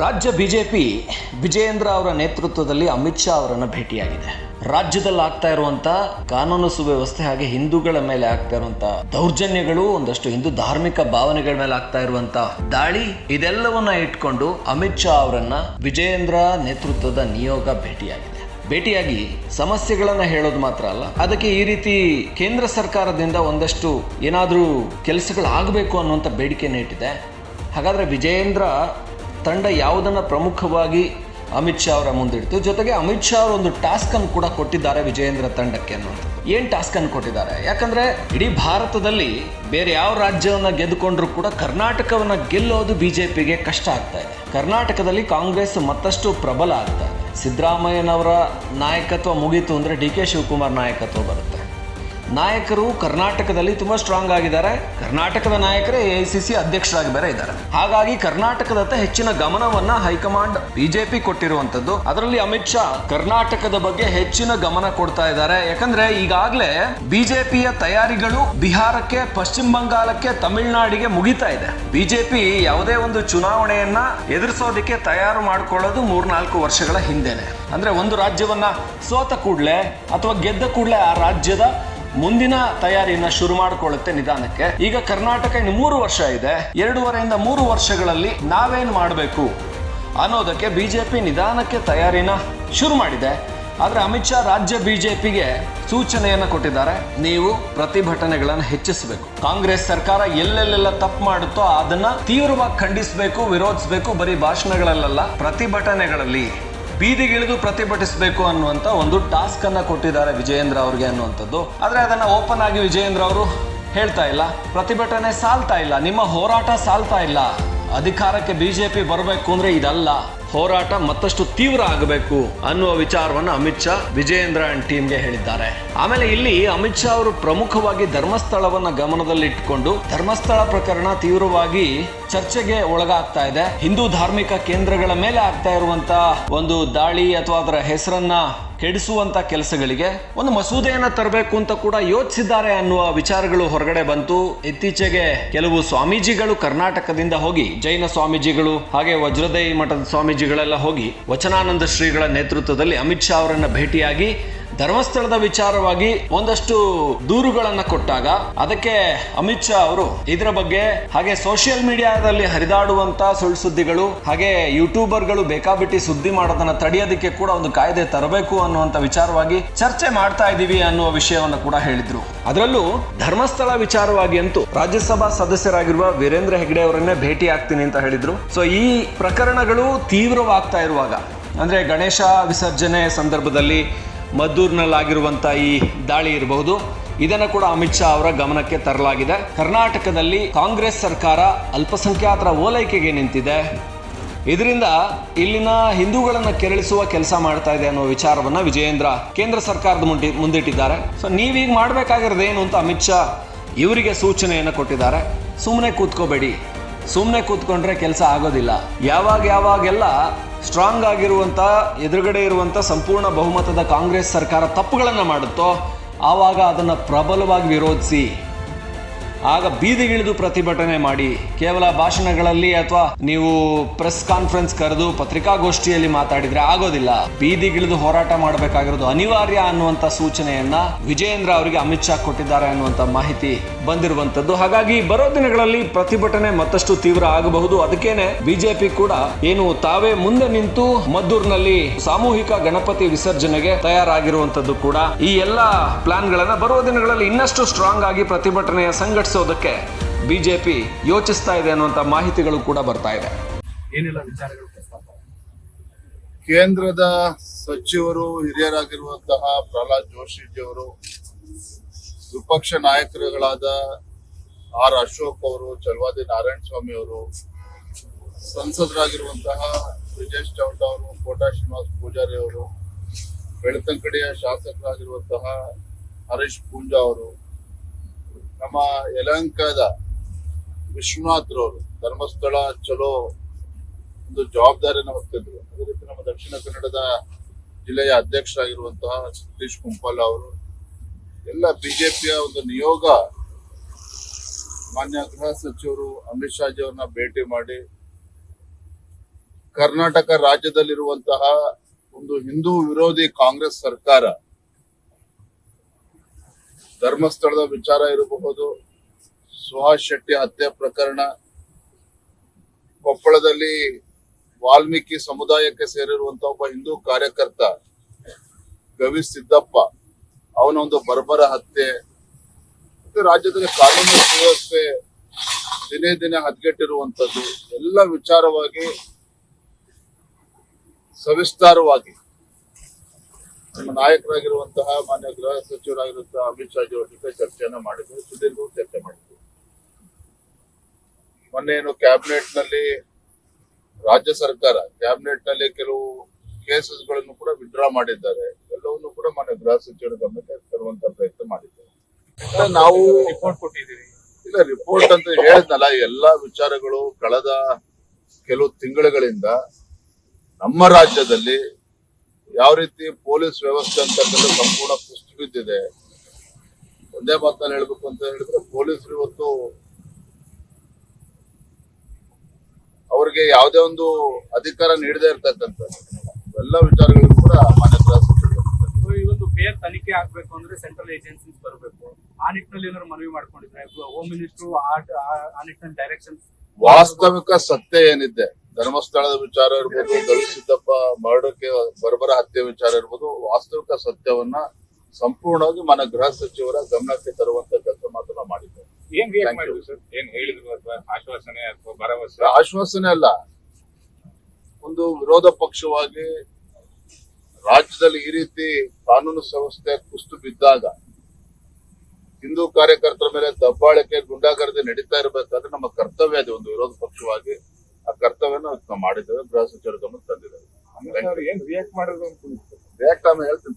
ರಾಜ್ಯ ಬಿಜೆಪಿ ವಿಜಯೇಂದ್ರ ಅವರ ನೇತೃತ್ವದಲ್ಲಿ ಅಮಿತ್ ಶಾ ಅವರನ್ನು ಭೇಟಿಯಾಗಿದೆ. ರಾಜ್ಯದಲ್ಲಿ ಆಗ್ತಾ ಇರುವಂತ ಕಾನೂನು ಸುವ್ಯವಸ್ಥೆ ಹಾಗೆ ಹಿಂದೂಗಳ ಮೇಲೆ ಆಗ್ತಾ ಇರುವಂತ ದೌರ್ಜನ್ಯಗಳು, ಒಂದಷ್ಟು ಹಿಂದೂ ಧಾರ್ಮಿಕ ಭಾವನೆಗಳ ಮೇಲೆ ಆಗ್ತಾ ಇರುವಂತ ದಾಳಿ, ಇದೆಲ್ಲವನ್ನ ಇಟ್ಕೊಂಡು ಅಮಿತ್ ಶಾ ಅವರನ್ನ ವಿಜಯೇಂದ್ರ ನೇತೃತ್ವದ ನಿಯೋಗ ಭೇಟಿಯಾಗಿದೆ. ಭೇಟಿಯಾಗಿ ಸಮಸ್ಯೆಗಳನ್ನ ಹೇಳೋದು ಮಾತ್ರ ಅಲ್ಲ, ಅದಕ್ಕೆ ಈ ರೀತಿ ಕೇಂದ್ರ ಸರ್ಕಾರದಿಂದ ಒಂದಷ್ಟು ಏನಾದರೂ ಕೆಲಸಗಳು ಆಗಬೇಕು ಅನ್ನುವಂಥ ಬೇಡಿಕೆಯನ್ನು ಇಟ್ಟಿದೆ. ಹಾಗಾದ್ರೆ ವಿಜಯೇಂದ್ರ ತಂಡ ಯಾವುದನ್ನು ಪ್ರಮುಖವಾಗಿ ಅಮಿತ್ ಶಾ ಅವರ ಮುಂದಿಡ್ತು ಜೊತೆಗೆ ಅಮಿತ್ ಶಾ ಅವರು ಒಂದು ಟಾಸ್ಕ್ ಅನ್ನು ಕೂಡ ಕೊಟ್ಟಿದ್ದಾರೆ ವಿಜಯೇಂದ್ರ ತಂಡಕ್ಕೆ ಅನ್ನೋದು ಏನು ಟಾಸ್ಕ್ ಅನ್ನು ಕೊಟ್ಟಿದ್ದಾರೆ? ಯಾಕಂದ್ರೆ ಇಡೀ ಭಾರತದಲ್ಲಿ ಬೇರೆ ಯಾವ ರಾಜ್ಯವನ್ನ ಗೆದ್ದುಕೊಂಡ್ರು ಕೂಡ ಕರ್ನಾಟಕವನ್ನ ಗೆಲ್ಲೋದು ಬಿಜೆಪಿಗೆ ಕಷ್ಟ ಆಗ್ತಾ ಇದೆ. ಕರ್ನಾಟಕದಲ್ಲಿ ಕಾಂಗ್ರೆಸ್ ಮತ್ತಷ್ಟು ಪ್ರಬಲ ಆಗ್ತಾ ಇದೆ. ಸಿದ್ದರಾಮಯ್ಯನವರ ನಾಯಕತ್ವ ಮುಗೀತು ಅಂದ್ರೆ ಡಿ ಕೆ ಶಿವಕುಮಾರ್ ನಾಯಕತ್ವ ಬರುತ್ತೆ. ನಾಯಕರು ಕರ್ನಾಟಕದಲ್ಲಿ ತುಂಬಾ ಸ್ಟ್ರಾಂಗ್ ಆಗಿದ್ದಾರೆ. ಕರ್ನಾಟಕದ ನಾಯಕರೇ ಎ ಸಿ ಸಿ ಅಧ್ಯಕ್ಷರಾಗಿ ಬೇರೆ ಇದ್ದಾರೆ. ಹಾಗಾಗಿ ಕರ್ನಾಟಕದತ್ತ ಹೆಚ್ಚಿನ ಗಮನವನ್ನ ಹೈಕಮಾಂಡ್ ಬಿಜೆಪಿ ಕೊಟ್ಟಿರುವಂತದ್ದು ಅದರಲ್ಲಿ ಅಮಿತ್ ಶಾ ಕರ್ನಾಟಕದ ಬಗ್ಗೆ ಹೆಚ್ಚಿನ ಗಮನ ಕೊಡ್ತಾ ಇದ್ದಾರೆ. ಯಾಕಂದ್ರೆ ಈಗಾಗಲೇ ಬಿಜೆಪಿಯ ತಯಾರಿಗಳು ಬಿಹಾರಕ್ಕೆ, ಪಶ್ಚಿಮ ಬಂಗಾಳಕ್ಕೆ, ತಮಿಳುನಾಡಿಗೆ ಮುಗಿತಾ ಇದೆ. ಬಿಜೆಪಿ ಯಾವುದೇ ಒಂದು ಚುನಾವಣೆಯನ್ನ ಎದುರಿಸೋದಕ್ಕೆ ತಯಾರು ಮಾಡ್ಕೊಳ್ಳೋದು ಮೂರ್ನಾಲ್ಕು ವರ್ಷಗಳ ಹಿಂದೆನೆ. ಅಂದ್ರೆ ಒಂದು ರಾಜ್ಯವನ್ನ ಸೋತ ಕೂಡಲೇ ಅಥವಾ ಗೆದ್ದ ಕೂಡಲೇ ಆ ರಾಜ್ಯದ ಮುಂದಿನ ತಯಾರಿಯನ್ನ ಶುರು ಮಾಡಿಕೊಳ್ಳುತ್ತೆ ನಿಧಾನಕ್ಕೆ. ಈಗ ಕರ್ನಾಟಕ ಇನ್ನು ಮೂರು ವರ್ಷ ಇದೆ. ಎರಡೂವರೆಯಿಂದ ಮೂರು ವರ್ಷಗಳಲ್ಲಿ ನಾವೇನ್ ಮಾಡಬೇಕು ಅನ್ನೋದಕ್ಕೆ ಬಿಜೆಪಿ ನಿಧಾನಕ್ಕೆ ತಯಾರಿನ ಶುರು ಮಾಡಿದೆ. ಆದರೆ ಅಮಿತ್ ಶಾ ರಾಜ್ಯ ಬಿಜೆಪಿಗೆ ಸೂಚನೆಯನ್ನು ಕೊಟ್ಟಿದ್ದಾರೆ. ನೀವು ಪ್ರತಿಭಟನೆಗಳನ್ನು ಹೆಚ್ಚಿಸಬೇಕು. ಕಾಂಗ್ರೆಸ್ ಸರ್ಕಾರ ಎಲ್ಲೆಲ್ಲೆಲ್ಲ ತಪ್ಪು ಮಾಡುತ್ತೋ ಅದನ್ನ ತೀವ್ರವಾಗಿ ಖಂಡಿಸಬೇಕು, ವಿರೋಧಿಸಬೇಕು ಬರೀ ಭಾಷಣಗಳಲ್ಲ ಪ್ರತಿಭಟನೆಗಳಲ್ಲಿ ಬೀದಿಗಿಳಿದು ಪ್ರತಿಭಟಿಸಬೇಕು ಅನ್ನುವಂತ ಒಂದು ಟಾಸ್ಕ್ ಅನ್ನ ಕೊಟ್ಟಿದ್ದಾರೆ ವಿಜಯೇಂದ್ರ ಅವ್ರಿಗೆ ಅನ್ನುವಂಥದ್ದು. ಆದರೆ ಅದನ್ನ ಓಪನ್ ಆಗಿ ವಿಜಯೇಂದ್ರ ಅವರು ಹೇಳ್ತಾ ಇಲ್ಲ. ಪ್ರತಿಭಟನೆ ಸಾಲ್ತಾ ಇಲ್ಲ. ನಿಮ್ಮ ಹೋರಾಟ ಸಾಲ್ತಾ ಇಲ್ಲ. ಅಧಿಕಾರಕ್ಕೆ ಬಿಜೆಪಿ ಬರಬೇಕು ಅಂದ್ರೆ ಇದಲ್ಲ. ಹೋರಾಟ ಮತ್ತಷ್ಟು ತೀವ್ರ ಆಗಬೇಕು ಅನ್ನುವ ವಿಚಾರವನ್ನು ಅಮಿತ್ ಶಾ ವಿಜಯೇಂದ್ರ ಅಂಡ್ ಟೀಮ್ಗೆ ಹೇಳಿದ್ದಾರೆ. ಆಮೇಲೆ ಇಲ್ಲಿ ಅಮಿತ್ ಶಾ ಅವರು ಪ್ರಮುಖವಾಗಿ ಧರ್ಮಸ್ಥಳವನ್ನ ಗಮನದಲ್ಲಿಟ್ಟುಕೊಂಡು ಧರ್ಮಸ್ಥಳ ಪ್ರಕರಣ ತೀವ್ರವಾಗಿ ಚರ್ಚೆಗೆ ಒಳಗಾಗ್ತಾ ಇದೆ. ಹಿಂದೂ ಧಾರ್ಮಿಕ ಕೇಂದ್ರಗಳ ಮೇಲೆ ಆಗ್ತಾ ಇರುವಂತ ಒಂದು ದಾಳಿ ಅಥವಾ ಅದರ ಹೆಸರನ್ನ ಕೆಡಿಸುವಂತ ಕೆಲಸಗಳಿಗೆ ಒಂದು ಮಸೂದೆಯನ್ನ ತರಬೇಕು ಅಂತ ಕೂಡ ಯೋಚಿಸಿದ್ದಾರೆ ಅನ್ನುವ ವಿಚಾರಗಳು ಹೊರಗಡೆ ಬಂತು. ಇತ್ತೀಚೆಗೆ ಕೆಲವು ಸ್ವಾಮೀಜಿಗಳು ಕರ್ನಾಟಕದಿಂದ ಹೋಗಿ, ಜೈನ ಸ್ವಾಮೀಜಿಗಳು ಹಾಗೆ ವಜ್ರದೈ ಮಠದ ಸ್ವಾಮೀಜಿಗಳೆಲ್ಲ ಹೋಗಿ, ವಚನಾನಂದ ಶ್ರೀಗಳ ನೇತೃತ್ವದಲ್ಲಿ ಅಮಿತ್ ಶಾ ಅವರನ್ನ ಭೇಟಿಯಾಗಿ ಧರ್ಮಸ್ಥಳದ ವಿಚಾರವಾಗಿ ಒಂದಷ್ಟು ದೂರುಗಳನ್ನ ಕೊಟ್ಟಾಗ ಅದಕ್ಕೆ ಅಮಿತ್ ಶಾ ಅವರು ಇದರ ಬಗ್ಗೆ ಹಾಗೆ ಸೋಷಿಯಲ್ ಮೀಡಿಯಾದಲ್ಲಿ ಹರಿದಾಡುವಂತ ಸುಳ್ಳು ಸುದ್ದಿಗಳು ಹಾಗೆ ಯೂಟ್ಯೂಬರ್ಗಳು ಬೇಕಾಬಿಟ್ಟಿ ಸುದ್ದಿ ಮಾಡೋದನ್ನ ತಡೆಯೋದಕ್ಕೆ ಕೂಡ ಒಂದು ಕಾಯ್ದೆ ತರಬೇಕು ಅನ್ನುವಂತ ವಿಚಾರವಾಗಿ ಚರ್ಚೆ ಮಾಡ್ತಾ ಇದ್ದೀವಿ ಅನ್ನುವ ವಿಷಯವನ್ನು ಕೂಡ ಹೇಳಿದ್ರು. ಅದರಲ್ಲೂ ಧರ್ಮಸ್ಥಳ ವಿಚಾರವಾಗಿ ಅಂತೂ ರಾಜ್ಯಸಭಾ ಸದಸ್ಯರಾಗಿರುವ ವೀರೇಂದ್ರ ಹೆಗ್ಡೆ ಅವರನ್ನೇ ಭೇಟಿ ಆಗ್ತೀನಿ ಅಂತ ಹೇಳಿದ್ರು. ಸೊ ಈ ಪ್ರಕರಣಗಳು ತೀವ್ರವಾಗ್ತಾ ಇರುವಾಗ, ಅಂದ್ರೆ ಗಣೇಶ ವಿಸರ್ಜನೆ ಸಂದರ್ಭದಲ್ಲಿ ಮದ್ದೂರಿನಲ್ಲಾಗಿರುವಂಥ ಈ ದಾಳಿ ಇರಬಹುದು. ಇದನ್ನು ಕೂಡ ಅಮಿತ್ ಶಾ ಅವರ ಗಮನಕ್ಕೆ ತರಲಾಗಿದೆ. ಕರ್ನಾಟಕದಲ್ಲಿ ಕಾಂಗ್ರೆಸ್ ಸರ್ಕಾರ ಅಲ್ಪಸಂಖ್ಯಾತರ ಓಲೈಕೆಗೆ ನಿಂತಿದೆ. ಇದರಿಂದ ಇಲ್ಲಿನ ಹಿಂದೂಗಳನ್ನು ಕೆರಳಿಸುವ ಕೆಲಸ ಮಾಡ್ತಾ ಇದೆ ಅನ್ನೋ ವಿಚಾರವನ್ನು ವಿಜಯೇಂದ್ರ ಕೇಂದ್ರ ಸರ್ಕಾರದ ಮುಂದೆ ಮುಂದಿಟ್ಟಿದ್ದಾರೆ. ಸೊ ನೀವೀಗ ಏನು ಅಂತ ಅಮಿತ್ ಶಾ ಇವರಿಗೆ ಸೂಚನೆಯನ್ನು ಕೊಟ್ಟಿದ್ದಾರೆ. ಸುಮ್ಮನೆ ಕೂತ್ಕೋಬೇಡಿ. ಸುಮ್ಮನೆ ಕೂತ್ಕೊಂಡ್ರೆ ಕೆಲಸ ಆಗೋದಿಲ್ಲ. ಯಾವಾಗ ಯಾವಾಗೆಲ್ಲ ಸ್ಟ್ರಾಂಗ್ ಆಗಿರುವಂಥ ಎದುರುಗಡೆ ಇರುವಂಥ ಸಂಪೂರ್ಣ ಬಹುಮತದ ಕಾಂಗ್ರೆಸ್ ಸರ್ಕಾರ ತಪ್ಪುಗಳನ್ನು ಮಾಡುತ್ತೋ ಆವಾಗ ಅದನ್ನು ಪ್ರಬಲವಾಗಿ ವಿರೋಧಿಸಿ ಆಗ ಬೀದಿಗಿಳಿದು ಪ್ರತಿಭಟನೆ ಮಾಡಿ ಕೇವಲ ಭಾಷಣಗಳಲ್ಲಿ ಅಥವಾ ನೀವು ಪ್ರೆಸ್ ಕಾನ್ಫರೆನ್ಸ್ ಕರೆದು ಪತ್ರಿಕಾಗೋಷ್ಠಿಯಲ್ಲಿ ಮಾತಾಡಿದ್ರೆ ಆಗೋದಿಲ್ಲ. ಬೀದಿಗಿಳಿದು ಹೋರಾಟ ಮಾಡಬೇಕಾಗಿರೋದು ಅನಿವಾರ್ಯ ಅನ್ನುವಂತ ಸೂಚನೆಯನ್ನ ವಿಜಯೇಂದ್ರ ಅವರಿಗೆ ಅಮಿತ್ ಶಾ ಕೊಟ್ಟಿದ್ದಾರೆ ಅನ್ನುವಂತ ಮಾಹಿತಿ ಬಂದಿರುವಂತದ್ದು. ಹಾಗಾಗಿ ಬರೋ ದಿನಗಳಲ್ಲಿ ಪ್ರತಿಭಟನೆ ಮತ್ತಷ್ಟು ತೀವ್ರ ಆಗಬಹುದು. ಅದಕ್ಕೇನೆ ಬಿಜೆಪಿ ಕೂಡ ಏನು ತಾವೇ ಮುಂದೆ ನಿಂತು ಮದ್ದೂರ್ನಲ್ಲಿ ಸಾಮೂಹಿಕ ಗಣಪತಿ ವಿಸರ್ಜನೆಗೆ ತಯಾರಾಗಿರುವಂತದ್ದು ಕೂಡ ಈ ಎಲ್ಲ ಪ್ಲಾನ್ ಗಳನ್ನ ಬರುವ ದಿನಗಳಲ್ಲಿ ಇನ್ನಷ್ಟು ಸ್ಟ್ರಾಂಗ್ ಆಗಿ ಪ್ರತಿಭಟನೆಯ ಸಂಘಟಿಸೋದಕ್ಕೆ ಬಿಜೆಪಿ ಯೋಚಿಸ್ತಾ ಇದೆ ಅನ್ನುವಂತ ಮಾಹಿತಿಗಳು ಕೂಡ ಬರ್ತಾ ಇದೆ. ಏನಿಲ್ಲ ವಿಚಾರಗಳು ಕೇಂದ್ರದ ಸಚಿವರು ಹಿರಿಯರಾಗಿರುವಂತಹ ಪ್ರಹ್ಲಾದ್ ಜೋಶಿಜಿಯವರು ವಿಪಕ್ಷ ನಾಯಕರುಗಳಾದ ಆರ್ ಅಶೋಕ್ ಅವರು ಚಲವಾದಿ ನಾರಾಯಣ ಸ್ವಾಮಿ ಅವರು ಸಂಸದರಾಗಿರುವಂತಹ ಬ್ರಿಜೇಶ್ ಚೌಟ ಅವರು ಕೋಟಾ ಶ್ರೀನಿವಾಸ್ ಪೂಜಾರಿ ಅವರು ಬೆಳ್ತಂಕಡಿಯ ಶಾಸಕರಾಗಿರುವಂತಹ ಹರೀಶ್ ಪೂಂಜಾ ಅವರು ನಮ್ಮ ಯಲಹಂಕದ ವಿಶ್ವನಾಥ್ರವರು ಧರ್ಮಸ್ಥಳ ಚಲೋ ಒಂದು ಜವಾಬ್ದಾರಿಯನ್ನು ಹೊತ್ತಿದ್ರು. ಅದೇ ರೀತಿ ನಮ್ಮ ದಕ್ಷಿಣ ಕನ್ನಡದ ಜಿಲ್ಲೆಯ ಅಧ್ಯಕ್ಷರಾಗಿರುವಂತಹ ಸತೀಶ್ ಕುಂಪಾಲ ಅವರು. ಎಲ್ಲ ಬಿಜೆಪಿಯ ಒಂದು ನಿಯೋಗ ಮಾನ್ಯ ಗೃಹ ಸಚಿವರು ಅಮಿತ್ ಶಾಜಿ ಅವ್ರನ್ನ ಭೇಟಿ ಮಾಡಿ, ಕರ್ನಾಟಕ ರಾಜ್ಯದಲ್ಲಿರುವಂತಹ ಒಂದು ಹಿಂದೂ ವಿರೋಧಿ ಕಾಂಗ್ರೆಸ್ ಸರ್ಕಾರ ಧರ್ಮಸ್ಥಳದ ವಿಚಾರ ಇರಬಹುದು. ಸುಹಾಸ್ ಶೆಟ್ಟಿ ಹತ್ಯೆ ಪ್ರಕರಣ. ಕೊಪ್ಪಳದಲ್ಲಿ ವಾಲ್ಮೀಕಿ ಸಮುದಾಯಕ್ಕೆ ಸೇರಿರುವಂತಹ ಒಬ್ಬ ಹಿಂದೂ ಕಾರ್ಯಕರ್ತ ಗವಿ ಸಿದ್ದಪ್ಪ, ಅವನ ಒಂದು ಬರ್ಬರ ಹತ್ಯೆ. ಮತ್ತೆ ರಾಜ್ಯದಲ್ಲಿ ಕಾನೂನು ಸುವ್ಯವಸ್ಥೆ ದಿನೇ ದಿನೇ ಹದಗೆಟ್ಟಿರುವಂತದ್ದು. ಎಲ್ಲ ವಿಚಾರವಾಗಿ ಸವಿಸ್ತಾರವಾಗಿ ನಮ್ಮ ನಾಯಕರಾಗಿರುವಂತಹ ಮಾನ್ಯ ಗೃಹ ಸಚಿವರಾಗಿರುವಂತಹ ಅಮಿತ್ ಶಾ ಜಿ ಅವರ ಜೊತೆ ಚರ್ಚೆಯನ್ನ ಮಾಡಿದ್ರು ಸುದೀರ್ಘ ಚರ್ಚೆ ಮಾಡಿದ್ರು ಮೊನ್ನೆ ಏನು ಕ್ಯಾಬಿನೆಟ್ನಲ್ಲಿ ರಾಜ್ಯ ಸರ್ಕಾರ ಕ್ಯಾಬಿನೆಟ್ನಲ್ಲಿ ಕೆಲವು ಕೇಸಸ್ಗಳನ್ನು ಕೂಡ ವಿಡ್ರಾ ಮಾಡಿದ್ದಾರೆ. ಎಲ್ಲವನ್ನು ಕೂಡ ಮಾನ್ಯ ಗೃಹ ಸಚಿವರ ಗಮನಕ್ಕೆ ತರುವಂತ ಪ್ರಯತ್ನ ಮಾಡಿದ್ದೇವೆ. ನಾವು ರಿಪೋರ್ಟ್ ಕೊಟ್ಟಿದ್ದೀವಿ ಇಲ್ಲ ರಿಪೋರ್ಟ್ ಅಂತ ಹೇಳಿದ್ನಲ್ಲ ಎಲ್ಲಾ ವಿಚಾರಗಳು ಕಳೆದ ಕೆಲವು ತಿಂಗಳುಗಳಿಂದ ನಮ್ಮ ರಾಜ್ಯದಲ್ಲಿ ಯಾವ ರೀತಿ ಪೊಲೀಸ್ ವ್ಯವಸ್ಥೆ ಅಂತಕ್ಕಂಥ ಸಂಪೂರ್ಣ ಕುಸ್ತು ಬಿದ್ದಿದೆ. ಒಂದೇ ಮಾತನ್ನ ಹೇಳ್ಬೇಕು ಅಂತ ಹೇಳಿದ್ರೆ ಪೊಲೀಸರು ಇವತ್ತು ಅವ್ರಿಗೆ ಯಾವುದೇ ಒಂದು ಅಧಿಕಾರ ನೀಡದೇ ಇರ್ತಕ್ಕಂಥ ಎಲ್ಲ ವಿಚಾರಗಳು ಕೂಡ ಮಾನ್ಯ ಇವತ್ತು ಬೇರೆ ತನಿಖೆ ಆಗ್ಬೇಕು ಅಂದ್ರೆ ಸೆಂಟ್ರಲ್ ಏಜೆನ್ಸಿ ಬರಬೇಕು. ಆ ನಿಟ್ಟಿನಲ್ಲಿ ಏನಾದ್ರು ಮನವಿ ಮಾಡ್ಕೊಂಡಿದ್ರೆ? ಹೋಮ್ ಮಿನಿಸ್ಟರ್ ಆ ನಿಟ್ಟಿನಲ್ಲಿ ಡೈರೆಕ್ಷನ್ ವಾಸ್ತವಿಕ ಸತ್ಯ ಏನಿದೆ ಧರ್ಮಸ್ಥಳದ ವಿಚಾರ ಇರ್ಬೋದು ಗವಿ ಸಿದ್ದಪ್ಪ ಮರ್ಡರ್ಗೆ ಬರ್ಬರ ಹತ್ಯೆ ವಿಚಾರ ಇರ್ಬೋದು ವಾಸ್ತವಿಕ ಸತ್ಯವನ್ನ ಸಂಪೂರ್ಣವಾಗಿ ಮನ ಗೃಹ ಸಚಿವರ ಗಮನಕ್ಕೆ ತರುವಂತ ಕೆಲಸ ಮಾತ್ರ ನಾವು ಮಾಡಿದ್ದೇವೆ. ಆಶ್ವಾಸನೆ ಅಥವಾ ಭರವಸೆ? ಆಶ್ವಾಸನೆ ಅಲ್ಲ. ಒಂದು ವಿರೋಧ ಪಕ್ಷವಾಗಿ ರಾಜ್ಯದಲ್ಲಿ ಈ ರೀತಿ ಕಾನೂನು ಸಂಸ್ಥೆ ಕುಸ್ತು ಬಿದ್ದಾಗ ಹಿಂದೂ ಕಾರ್ಯಕರ್ತರ ಮೇಲೆ ದಬ್ಬಾಳಿಕೆ ಗುಂಡಾಗರದೆ ನಡೀತಾ ಇರಬೇಕಾದ್ರೆ ನಮ್ಮ ಕರ್ತವ್ಯ ಇದೆ ಒಂದು ವಿರೋಧ ಪಕ್ಷವಾಗಿ. ಆ ಕರ್ತವ್ಯನ ಮಾಡಿದ್ದೇವೆ ಗೃಹ ಸಚಿವರು ಗಮನ ತಂದಿದ್ದೇವೆ. ರಿಯಾಕ್ಟ್ ಮಾಡಿದ್ರು ರಿಯಾಕ್ಟ್ ಆಮೇಲೆ ಹೇಳ್ತೀನಿ